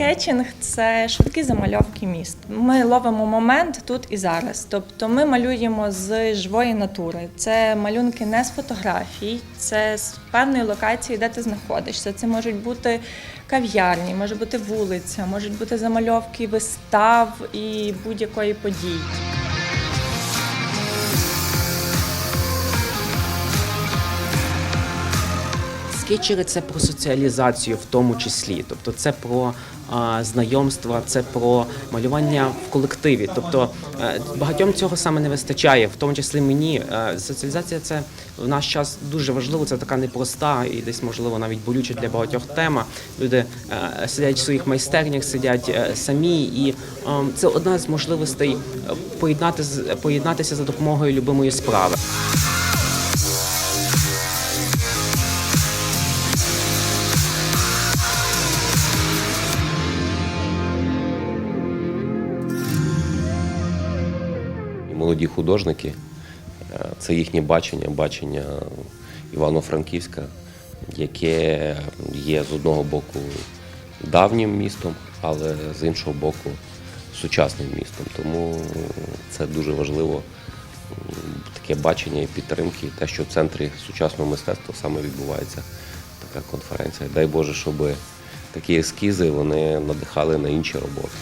Скетчинг це швидкі замальовки міст. Ми ловимо момент тут і зараз. Тобто ми малюємо з живої натури. Це малюнки не з фотографій, це з певної локації, де ти знаходишся. Це можуть бути кав'ярні, може бути вулиця, можуть бути замальовки вистав і будь-якої події. Скетчери це про соціалізацію в тому числі, тобто це про знайомства, це про малювання в колективі. Тобто е, багатьом цього саме не вистачає, в тому числі мені. Е, Соціалізація це в наш час дуже важливо. Це така непроста і десь можливо навіть болюча для багатьох тема. Люди е, сидять в своїх майстернях, сидять самі, і це одна з можливостей поєднати поєднатися за допомогою любимої справи. Молоді художники е, це їхнє бачення, бачення Івано-Франківська, яке є з одного боку давнім містом, але з іншого боку сучасним містом. Тому це дуже важливо таке бачення і підтримки, те, що в центрі сучасного мистецтва саме відбувається така конференція. Дай Боже, щоб такі ескізи вони надихали на інші роботи.